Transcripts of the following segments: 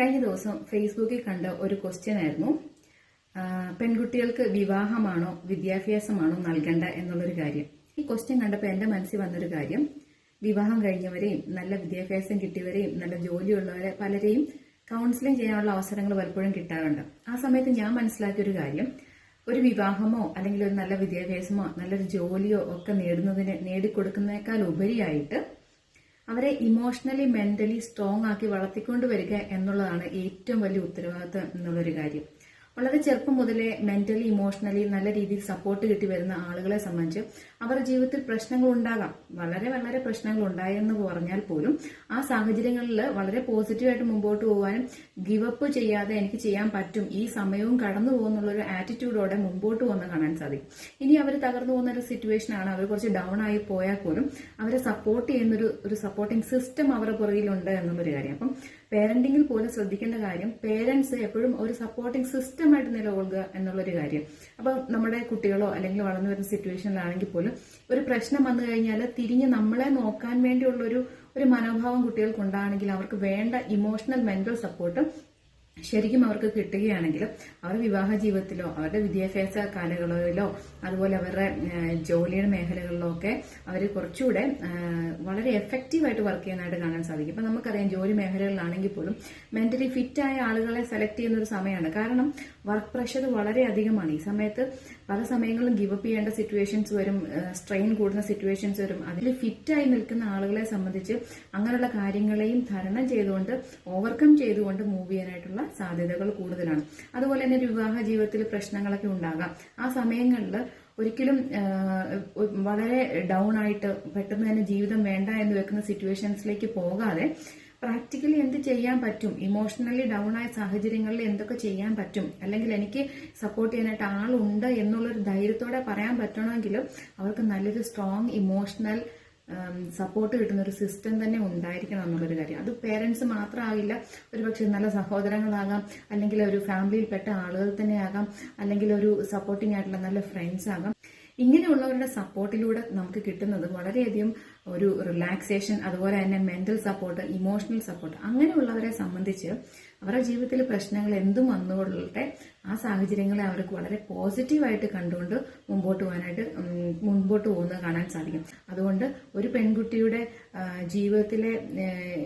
കഴിഞ്ഞ ദിവസം ഫേസ്ബുക്കിൽ കണ്ട ഒരു ക്വസ്റ്റ്യൻ ആയിരുന്നു. പെൺകുട്ടികൾക്ക് വിവാഹമാണോ വിദ്യാഭ്യാസമാണോ നൽകേണ്ട എന്നുള്ളൊരു കാര്യം. ഈ ക്വസ്റ്റ്യൻ കണ്ടപ്പോൾ എന്റെ മനസ്സിൽ വന്നൊരു കാര്യം. വിവാഹം കഴിഞ്ഞവരെയും നല്ല വിദ്യാഭ്യാസം കിട്ടിയവരെയും നല്ല ജോലിയുള്ളവരെ പലരെയും കൗൺസിലിംഗ് ചെയ്യാനുള്ള അവസരങ്ങൾ പലപ്പോഴും കിട്ടാറുണ്ട്. ആ സമയത്ത് ഞാൻ മനസ്സിലാക്കിയ ഒരു കാര്യം. ഒരു വിവാഹമോ അല്ലെങ്കിൽ ഒരു നല്ല വിദ്യാഭ്യാസമോ നല്ലൊരു ജോലിയോ ഒക്കെ നേടുന്നതിന് നേടിക്കൊടുക്കുന്നതിനേക്കാൾ ഉപരിയായിട്ട് അവരെ ഇമോഷണലി മെന്റലി സ്ട്രോങ് ആക്കി വളർത്തിക്കൊണ്ടുവരിക എന്നുള്ളതാണ് ഏറ്റവും വലിയ ഉത്തരവാദിത്വം എന്നുള്ളൊരു കാര്യം. വളരെ ചെറുപ്പം മുതലേ മെന്റലി ഇമോഷണലി നല്ല രീതിയിൽ സപ്പോർട്ട് കിട്ടി വരുന്ന ആളുകളെ സംബന്ധിച്ച് അവരുടെ ജീവിതത്തിൽ പ്രശ്നങ്ങൾ ഉണ്ടാകാം. വളരെ വളരെ പ്രശ്നങ്ങൾ ഉണ്ടായെന്ന് പറഞ്ഞാൽ പോലും ആ സാഹചര്യങ്ങളിൽ വളരെ പോസിറ്റീവായിട്ട് മുമ്പോട്ട് പോകാനും ഗിവപ്പ് ചെയ്യാതെ എനിക്ക് ചെയ്യാൻ പറ്റും ഈ സമയവും കടന്നു പോകുന്നുള്ള ഒരു ആറ്റിറ്റ്യൂഡോടെ മുമ്പോട്ട് പോകുന്ന കാണാൻ സാധിക്കും. ഇനി അവർ തകർന്നു പോകുന്ന ഒരു സിറ്റുവേഷൻ ആണ്. അവർ കുറച്ച് ഡൗൺ ആയി പോയാൽ പോലും അവരെ സപ്പോർട്ട് ചെയ്യുന്ന ഒരു സപ്പോർട്ടിംഗ് സിസ്റ്റം അവരുടെ പുറകിലുണ്ട് എന്നുള്ളൊരു കാര്യം. അപ്പം പേരന്റിങ്ങിൽ പോലും ശ്രദ്ധിക്കേണ്ട കാര്യം പേരൻസ് എപ്പോഴും ഒരു സപ്പോർട്ടിംഗ് സിസ്റ്റമായിട്ട് നിലകൊള്ളുക എന്നുള്ളൊരു കാര്യം. അപ്പൊ നമ്മുടെ കുട്ടികളോ അല്ലെങ്കിൽ വളർന്നു വരുന്ന സിറ്റുവേഷനിലാണെങ്കിൽ പോലും ഒരു പ്രശ്നം വന്നു കഴിഞ്ഞാൽ തിരിഞ്ഞ് നമ്മളെ നോക്കാൻ വേണ്ടിയുള്ളൊരു ഒരു മനോഭാവം കുട്ടികൾക്ക് ഉണ്ടാണെങ്കിൽ അവർക്ക് വേണ്ട ഇമോഷണൽ മെന്റൽ സപ്പോർട്ട് ശരിക്കും അവർക്ക് കിട്ടുകയാണെങ്കിൽ അവരുടെ വിവാഹ ജീവിതത്തിലോ അവരുടെ വിദ്യാഭ്യാസ കാലങ്ങളിലോ അതുപോലെ അവരുടെ ജോലിയുടെ മേഖലകളിലോ ഒക്കെ അവർ കുറച്ചുകൂടെ വളരെ എഫക്റ്റീവായിട്ട് വർക്ക് ചെയ്യുന്നതായിട്ട് കാണാൻ സാധിക്കും. ഇപ്പം നമുക്കറിയാം ജോലി മേഖലകളിലാണെങ്കിൽ പോലും മെന്റലി ഫിറ്റായ ആളുകളെ സെലക്ട് ചെയ്യുന്ന ഒരു സമയമാണ്. കാരണം വർക്ക് പ്രഷർ വളരെ അധികമാണ്. ഈ സമയത്ത് പല സമയങ്ങളിലും ഗിവപ്പ് ചെയ്യേണ്ട സിറ്റുവേഷൻസ് വരും സ്ട്രെയിൻ കൂടുന്ന സിറ്റുവേഷൻസ് വരും. അതിൽ ഫിറ്റായി നിൽക്കുന്ന ആളുകളെ സംബന്ധിച്ച് അങ്ങനെയുള്ള കാര്യങ്ങളെയും തരണം ചെയ്തുകൊണ്ട് ഓവർകം ചെയ്തുകൊണ്ട് മൂവ് ചെയ്യാനായിട്ടുള്ള സാധ്യതകൾ കൂടുതലാണ്. അതുപോലെ തന്നെ വിവാഹ ജീവിതത്തിൽ പ്രശ്നങ്ങളൊക്കെ ഉണ്ടാകാം. ആ സമയങ്ങളിൽ ഒരിക്കലും വളരെ ഡൗൺ ആയിട്ട് പെട്ടെന്ന് തന്നെ ജീവിതം വേണ്ട എന്ന് വെക്കുന്ന സിറ്റുവേഷൻസിലേക്ക് പോകാതെ പ്രാക്ടിക്കലി എന്ത് ചെയ്യാൻ പറ്റും? ഇമോഷണലി ഡൗൺ ആയ സാഹചര്യങ്ങളിൽ എന്തൊക്കെ ചെയ്യാൻ പറ്റും? അല്ലെങ്കിൽ എനിക്ക് സപ്പോർട്ട് ചെയ്യാനായിട്ട് ആളുണ്ട് എന്നുള്ളൊരു ധൈര്യത്തോടെ പറയാൻ പറ്റണമെങ്കിലും അവർക്ക് നല്ലൊരു സ്ട്രോങ് ഇമോഷണൽ സപ്പോർട്ട് കിട്ടുന്ന ഒരു സിസ്റ്റം തന്നെ ഉണ്ടായിരിക്കണം എന്നുള്ളൊരു കാര്യം. അത് പേരൻസ് മാത്രമാകില്ല ഒരുപക്ഷെ നല്ല സഹോദരങ്ങളാകാം അല്ലെങ്കിൽ ഒരു ഫാമിലിയിൽപ്പെട്ട ആളുകൾ തന്നെ ആകാം അല്ലെങ്കിൽ ഒരു സപ്പോർട്ടിംഗ് ആയിട്ടുള്ള നല്ല ഫ്രണ്ട്സ് ആകാം. ഇങ്ങനെയുള്ളവരുടെ സപ്പോർട്ടിലൂടെ നമുക്ക് കിട്ടുന്നത് വളരെയധികം ഒരു റിലാക്സേഷൻ അതുപോലെ തന്നെ മെന്റൽ സപ്പോർട്ട് ഇമോഷണൽ സപ്പോർട്ട് അങ്ങനെയുള്ളവരെ സംബന്ധിച്ച് അവരുടെ ജീവിതത്തിൽ പ്രശ്നങ്ങൾ എന്തും വന്നുകൊള്ളട്ടെ ആ സാഹചര്യങ്ങളെ അവർക്ക് വളരെ പോസിറ്റീവായിട്ട് കണ്ടുകൊണ്ട് മുമ്പോട്ട് പോകാനായിട്ട് മുമ്പോട്ട് പോകുന്നത് കാണാൻ സാധിക്കും. അതുകൊണ്ട് ഒരു പെൺകുട്ടിയുടെ ജീവിതത്തിലെ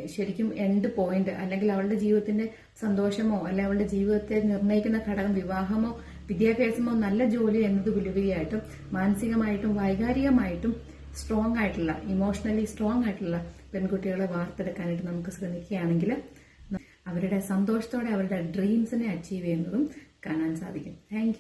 ശരിക്കും എൻഡ് പോയിന്റ് അല്ലെങ്കിൽ അവളുടെ ജീവിതത്തിന്റെ സന്തോഷമോ അല്ലെ അവളുടെ ജീവിതത്തെ നിർണയിക്കുന്ന ഘടകം വിവാഹമോ വിദ്യാഭ്യാസമോ നല്ല ജോലി എന്നതുപരിയായിട്ടും മാനസികമായിട്ടും വൈകാരികമായിട്ടും സ്ട്രോങ് ആയിട്ടുള്ള ഇമോഷണലി സ്ട്രോങ് ആയിട്ടുള്ള പെൺകുട്ടികളെ വാർത്തെടുക്കാനായിട്ട് നമുക്ക് ശ്രമിക്കുകയാണെങ്കിൽ അവരുടെ സന്തോഷത്തോടെ അവരുടെ ഡ്രീംസിനെ അച്ചീവ് ചെയ്യുന്നതും കാണാൻ സാധിക്കും. താങ്ക്